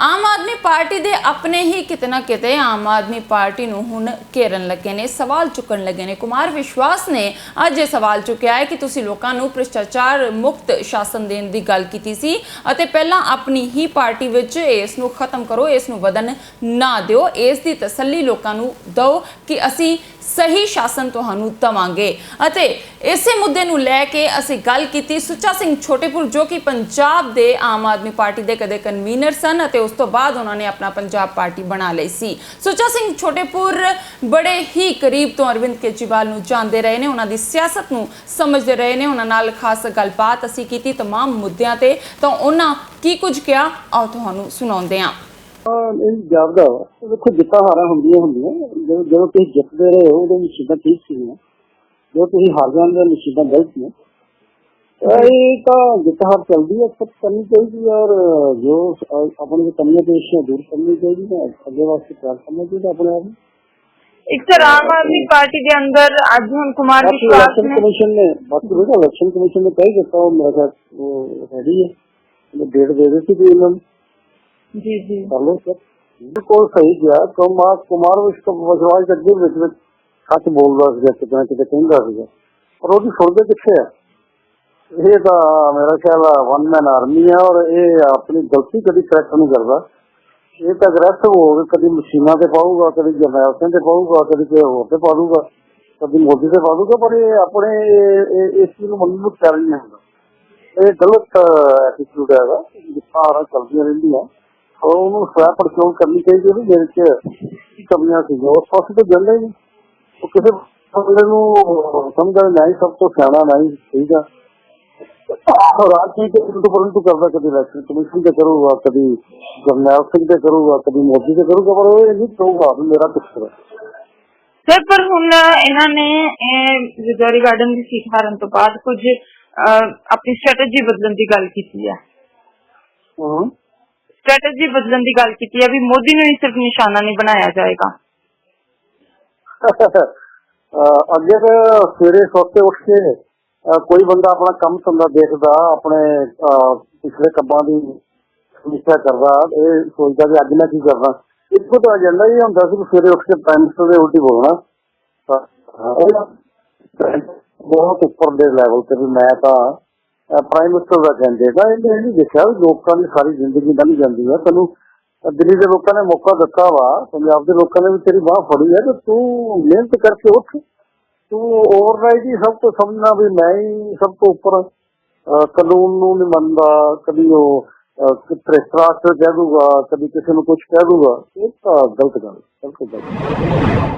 Aam Aadmi party ਦੇ ਆਪਣੇ ਹੀ ਕਿਤੇ ਨਾ ਕਿਤੇ ਆਮ ਆਦਮੀ ਪਾਰਟੀ ਨੂੰ ਹੁਣ ਘੇਰਨ ਲੱਗੇ ਨੇ, ਸਵਾਲ ਚੁੱਕਣ ਲੱਗੇ ਨੇ। ਕੁਮਾਰ ਵਿਸ਼ਵਾਸ ਨੇ ਅੱਜ ਇਹ ਸਵਾਲ ਚੁੱਕਿਆ ਹੈ ਕਿ ਤੁਸੀਂ ਲੋਕਾਂ ਨੂੰ ਭ੍ਰਿਸ਼ਟਾਚਾਰ ਮੁਕਤ ਸ਼ਾਸਨ ਦੇਣ ਦੀ ਗੱਲ ਕੀਤੀ ਸੀ ਅਤੇ ਪਹਿਲਾਂ ਆਪਣੀ ਹੀ ਪਾਰਟੀ ਵਿੱਚ ਇਸ ਨੂੰ ਖਤਮ ਕਰੋ, ਇਸ ਨੂੰ ਵਧਣ ਨਾ ਦਿਓ। ਇਸ ਦੀ ਤਸੱਲੀ ਲੋਕਾਂ ਨੂੰ ਦਿਓ ਕਿ ਅਸੀਂ ਸਹੀ ਸ਼ਾਸਨ ਤੁਹਾਨੂੰ ਦਵਾਂਗੇ। ਅਤੇ ਇਸੇ ਮੁੱਦੇ ਨੂੰ ਲੈ ਕੇ ਅਸੀਂ ਗੱਲ ਕੀਤੀ ਸੁੱਚਾ ਸਿੰਘ ਛੋਟੇਪੁਰ, ਜੋ ਕਿ ਪੰਜਾਬ ਦੇ ਆਮ ਆਦਮੀ ਪਾਰਟੀ ਦੇ ਕਦੇ ਕਨਵੀਨਰ ਸਨ ਅਤੇ ਉਸ ਤੋਂ ਬਾਅਦ ਉਹਨਾਂ ਨੇ ਆਪਣਾ ਪੰਜਾਬ ਪਾਰਟੀ ਬਣਾ ਲਈ ਸੀ ਸੁੱਚਾ ਸਿੰਘ ਛੋਟੇਪੁਰ ਬੜੇ ਹੀ ਕਰੀਬ ਤੋਂ ਅਰਵਿੰਦ ਕੇਜਰੀਵਾਲ ਨੂੰ ਜਾਣਦੇ ਰਹੇ ਨੇ ਉਹਨਾਂ ਦੀ ਸਿਆਸਤ ਨੂੰ ਸਮਝਦੇ ਰਹੇ ਨੇ ਉਹਨਾਂ ਨਾਲ ਖਾਸ ਗੱਲਬਾਤ ਅਸੀਂ ਕੀਤੀ तमाम ਮੁੱਦਿਆਂ ਤੇ ਤਾਂ ਉਹਨਾਂ ਕੀ ਕੁਝ ਕਿਹਾ ਆਓ ਤੁਹਾਨੂੰ ਸੁਣਾਉਂਦੇ ਹਾਂ ਹਾਂ ਇਹ ਜਾਪਦਾ ਵਾ। ਦੇਖੋ ਜਿੱਤਾਂ ਹਾਰਾਂ ਹੁੰਦੀਆਂ ਹੁੰਦੀਆਂ ਜਦੋਂ ਜਦੋਂ ਤੁਸੀਂ ਜਿੱਤਦੇ ਰਹੇ ਹੋ ਉਦੋਂ ਨਿਸ਼ਚਿਤਾਂ ਠੀਕ ਸੀਗੀਆਂ ਜਦੋਂ ਤੁਸੀਂ ਹਾਰ ਜਾਂਦੇ ਹੋ ਨਿਸ਼ਚਿਤਾਂ ਗਲਤ ਨੇ ਤਾਂ ਇਹ ਤਾਂ ਜਿੱਤ ਹਾਰ ਚੱਲਦੀ ਹੈ ਸਭ ਕਰਨੀ ਚਾਹੀਦੀ ਹੈ ਔਰ ਜੋ ਆਪਣੇ ਜੋ ਕਮੀਆਂ ਪੇਸ਼ੀਆਂ ਦੂਰ ਕਰਨੀ ਚਾਹੀਦੀ ਹੈ ਅੱਗੇ ਵਾਸਤੇ ਤਿਆਰ ਕਰਨਾ ਚਾਹੀਦਾ ਆਪਣੇ ਆਪ ਇੱਕ ਸਰ ਆਮ ਆਦਮੀ ਪਾਰਟੀ ਦੇ ਅੰਦਰ ਅੱਜ ਹੁਣ ਕੁਮਾਰ ਵਿਸ਼ਵਾਸ ਨੇ। ਕਮਿਸ਼ਨ ਨੇ ਬਾਕੀ ਜਿਹੜਾ ਇਲੈਕਸ਼ਨ ਕਮਿਸ਼ਨ ਨੇ ਕਹਿ ਦਿੱਤਾ ਉਹ ਮੇਰਾ ਉਹ ਹੈਗੀ ਹੈ। ਉਹਨੇ ਡੇਟ ਦੇ ਦਿੱਤੀ ਕਿ ਇਹਨਾਂ ਜੀ ਜੀ। ਸਰ। ਬਿਲਕੁਲ ਸਹੀ ਗਿਆ ਕੁਮਾਰ ਕੁਮਾਰ ਵਿਸ਼ਵਾਸ ਦੇ ਅੱਗੇ ਵਿੱਚ ਵਿੱਚ ਸੱਚ ਬੋਲਦਾ ਨਾ ਕਿਤੇ ਕਹਿੰਦਾ ਸੀਗਾ। ਪਰ ਉਹਦੀ ਸੁਣਦੇ ਕਿੱਥੇ ਆ? ਇਹ ਤਾਂ ਮੇਰਾ ਖਿਆਲ ਵਨ ਮੈਨ ਆਰਮੀ ਹੈ ਔਰ ਇਹ ਆਪਣੀ ਗਲਤੀ ਕਦੀ ਕਰੈਕਟ ਨਹੀਂ ਕਰਦਾ। ਇਹ ਤਾਂ ਅਗਰੈਸਿਵ ਹੋ ਕੇ ਕਦੀ ਮਸ਼ੀਨਾਂ ਤੇ ਪਾਊਗਾ, ਕਦੀ ਜਰਨੈਲ ਸਿੰਘ ਤੇ ਪਾਊਗਾ, ਕਦੀ ਕਿਸੇ ਹੋਰ ਤੇ ਪਾ ਦੂਗਾ ਕਦੀ ਮੋਦੀ ਤੇ ਪਾ ਦੂਗਾ ਪਰ ਇਹ ਆਪਣੇ ਇਹ- ਇਹ- ਇਸ ਚੀਜ਼ ਨੂੰ ਮੰਨਣ ਨੂੰ ਤਿਆਰ ਨਹੀਂ ਹੁੰਦਾ। ਇਹ ਗਲਤ ਐਟੀਟਿਊਡ ਹੈਗਾ ਜਿੱਥਾਂ ਹਾਰਾਂ ਚੱਲਦੀਆਂ ਰਹਿੰਦੀਆਂ। ਔਰ ਉਹਨੂੰ ਸਵੈ ਪੜਚੋਲ ਕਰਨੀ ਚਾਹੀਦੀ ਹੈ ਵੀ ਮੇਰੇ ਚ ਕੀ ਕਮੀਆਂ ਸੀ ਉਸ ਪਾਸੇ ਤਾਂ ਜਾਂਦਾ ਹੀ ਨਹੀਂ। ਉਹ ਕਿਸੇ ਬੰਦੇ ਨੂੰ ਸਮਝਦਾ ਨਹੀਂ ਸਭ ਤੋਂ ਸਿਆਣਾ ਨਹੀਂ, ਠੀਕ ਆ। ਰਾਜਨੀਤੀ ਪਰੰਤੂ ਪਰੰਤੂ ਕਰਦਾ ਕਦੀ ਇਲੈਕਸ਼ਨ ਕਮਿਸ਼ਨ ਤੇ ਕਰੂਗਾ? ਕਦੀ ਜਰਨੈਲ ਸਿੰਘ ਤੇ ਕਰੂਗਾ ਕਦੀ ਮੋਦੀ ਤੇ ਕਰੂਗਾ ਪਰ ਉਹ ਨਹੀਂ ਕਹੂਗਾ ਵੀ ਮੇਰਾ ਪਿੱਛੇ ਸਰ ਪਰ ਹੁਣ ਇਹਨਾਂ ਨੇ ਵਿਜੋਰੀ ਗਾਰਡਨ ਦੀ ਸੀਟ ਹਾਰਨ ਤੋਂ ਬਾਅਦ ਕੁਝ ਆਪਣੀ ਸਟ੍ਰੈਟਜੀ ਬਦਲਣ ਦੀ ਗੱਲ ਕੀਤੀ ਹੈ ਹਾਂ। ਸਟ੍ਰੈਟਜੀ ਬਦਲਣ ਦੀ ਗੱਲ ਕੀਤੀ ਹੈ ਵੀ ਮੋਦੀ ਨੂੰ ਹੀ ਸਿਰਫ ਨਿਸ਼ਾਨਾ ਨਹੀਂ ਬਣਾਇਆ ਜਾਏਗਾ। ਅੱਗੇ ਸਵੇਰੇ ਸੋਤੇ ਉੱਠ ਕੇ ਕੋਈ ਬੰਦਾ ਆਪਣਾ ਕੰਮ ਧੰਦਾ ਦੇਖਦਾ, ਆਪਣੇ ਪਿਛਲੇ ਕੰਮਾਂ ਦੀ ਸਮੀਖਿਆ ਕਰਦਾ, ਇਹ ਸੋਚਦਾ ਵੀ ਅੱਜ ਮੈਂ ਕੀ ਕਰਨਾ ਇੱਕੋ ਤਾਂ ਏਜੰਡਾ ਹੀ ਹੁੰਦਾ ਸੀ ਕਿ ਸਵੇਰੇ ਉੱਠ ਕੇ ਪ੍ਰਾਈਮ ਮਿਨਿਸਟਰ ਦੇ ਉਲਟੀ ਬੋਲਣਾ। ਬਹੁਤ ਉੱਪਰ ਦੇ ਲੈਵਲ ਤੇ ਵੀ ਮੈਂ ਤਾਂ ਪ੍ਰਾਈਮ ਮਿਨਿਸਟਰ ਦਾ ਕੈਂਡੀਡੇਟ ਆ ਇਹਨੇ ਨਹੀਂ ਦੇਖਿਆ ਲੋਕਾਂ ਦੀ ਸਾਰੀ ਜ਼ਿੰਦਗੀ ਲੰਘ ਜਾਂਦੀ ਹੈ। ਤੈਨੂੰ ਦਿੱਲੀ ਦੇ ਲੋਕਾਂ ਨੇ ਮੌਕਾ ਦਿੱਤਾ ਵਾ, ਪੰਜਾਬ ਦੇ ਲੋਕਾਂ ਨੇ ਵੀ ਤੇਰੀ ਬਾਹ ਫੜੀ ਹੈ, ਤੇ ਤੂੰ ਮਿਹਨਤ ਕਰਕੇ ਉੱਠ। ਤੂੰ ਓਵਰਰਾਈਡ ਜੀ ਸਭ ਤੋਂ ਸਮਝਣਾ ਵੀ ਮੈਂ ਹੀ ਸਭ ਤੋਂ ਉੱਪਰ ਕਾਨੂੰਨ ਨੂੰ ਨਹੀਂ ਮੰਨਦਾ, ਕਦੀ ਉਹ ਭ੍ਰਿਸ਼ਟਾਚਾਰ ਕਹਿ ਦੂਗਾ, ਕਦੀ ਕਿਸੇ ਨੂੰ ਕੁਝ ਕਹਿ ਦੂਗਾ। ਇਹ ਤਾਂ ਗਲਤ ਗੱਲ ਗਲਤ ਗੱਲ।